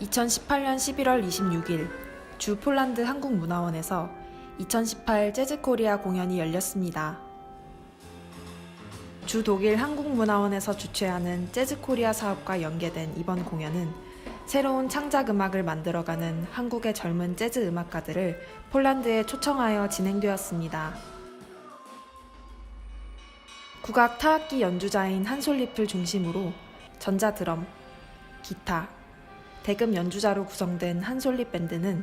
2018년 11월 26일 주 폴란드 한국문화원에서 2018 재즈 코리아 공연이 열렸습니다. 주 독일 한국문화원에서 주최하는 재즈 코리아 사업과 연계된 이번 공연은 새로운 창작 음악을 만들어가는 한국의 젊은 재즈 음악가들을 폴란드에 초청하여 진행되었습니다. 국악 타악기 연주자인 한솔잎을 중심으로 전자 드럼, 기타, 대금 연주자로 구성된 한솔잎 밴드는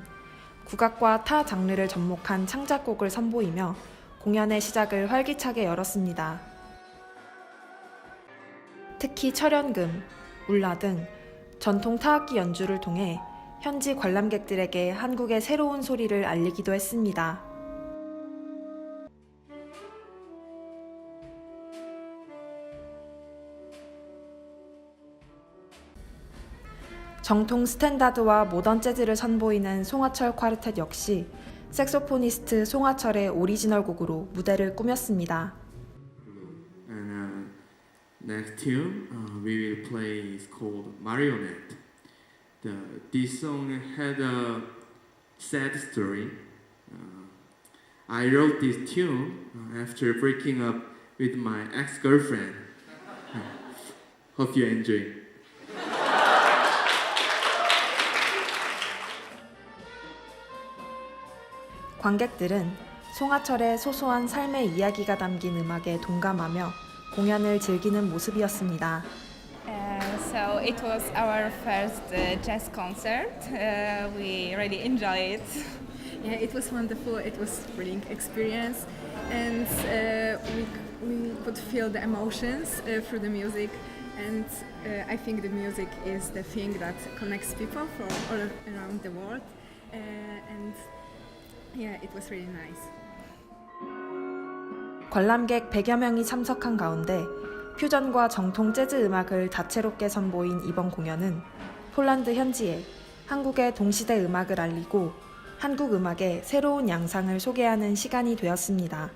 국악과 타 장르를 접목한 창작곡을 선보이며 공연의 시작을 활기차게 열었습니다. 특히 철연금, 울라 등 전통 타악기 연주를 통해 현지 관람객들에게 한국의 새로운 소리를 알리기도 했습니다. 정통 스탠다드와 모던 재즈를 선보이는 송하철 콰르텟 역시 색소포니스트 송하철의 오리지널 곡으로 무대를 꾸몄습니다. And uh, next tune uh, we will play is called Marionette. The, this song had a sad story. Uh, I wrote this tune uh, after breaking up with my ex-girlfriend. Uh, hope you enjoy. 관객들은 송하철의 소소한 삶의 이야기가 담긴 음악에 동감하며 공연을 즐기는 모습이었습니다. Uh, so it was our first uh, jazz concert. Uh, we really enjoyed it. Yeah, it was wonderful. It was thrilling experience, and uh, we we could feel the emotions uh, through the music. And uh, I think the music is the thing that connects people from all around the world. Uh, and yeah, it was really nice. 관람객 100여 명이 참석한 가운데 퓨전과 정통 재즈 음악을 다채롭게 선보인 이번 공연은 폴란드 현지에 한국의 동시대 음악을 알리고 한국 음악의 새로운 양상을 소개하는 시간이 되었습니다.